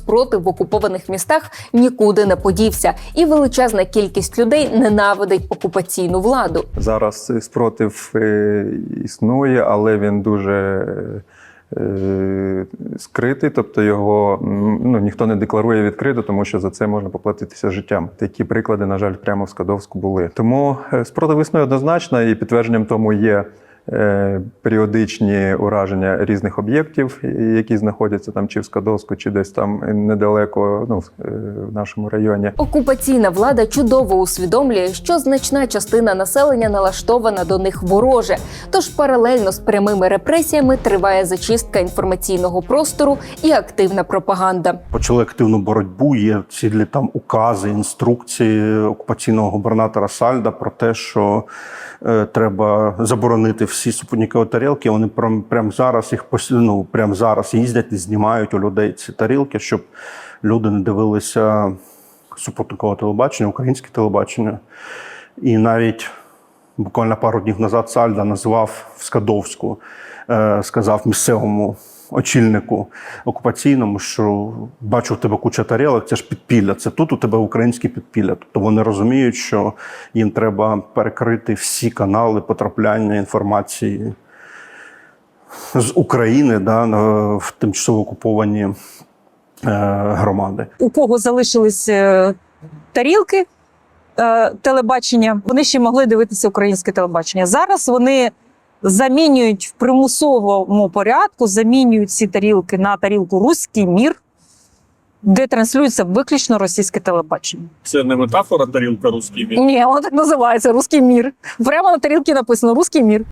спротив в окупованих містах нікуди не подівся, і величезна кількість людей ненавидить окупаційну владу. Зараз спротив е, існує, але він дуже е, скритий, тобто його ну, ніхто не декларує відкрито, тому що за це можна поплатитися життям. Такі приклади, на жаль, прямо в Скадовську були. Тому е, спротив існує однозначно, і підтвердженням тому є. Е, Періодичні ураження різних об'єктів, які знаходяться там чи в Скадовську, чи десь там недалеко, ну в е, нашому районі. Окупаційна влада чудово усвідомлює, що значна частина населення налаштована до них вороже. Тож паралельно з прямими репресіями триває зачистка інформаційного простору і активна пропаганда. почали активну боротьбу. Є цілі там укази, інструкції окупаційного губернатора Сальда про те, що треба заборонити всі супутникові тарілки. Вони прям, прям зараз їх ну, прям зараз їздять і знімають у людей ці тарілки, щоб люди не дивилися супутникове телебачення, українське телебачення. І навіть буквально пару днів назад Сальда назвав Скадовську, е, сказав місцевому очільнику окупаційному, що бачу в тебе куча тарілок, це ж підпілля. Це тут у тебе українське підпілля. Тобто вони розуміють, що їм треба перекрити всі канали потрапляння інформації з України да, в тимчасово окуповані е, громади. у кого залишились е, тарілки е, телебачення, вони ще могли дивитися українське телебачення. Зараз вони замінюють в примусовому порядку, замінюють ці тарілки на тарілку Руський мір, де транслюється виключно російське телебачення. Це не метафора тарілка Руський мір. Ні, воно так називається Руський мір. Прямо на тарілці написано Руський мір.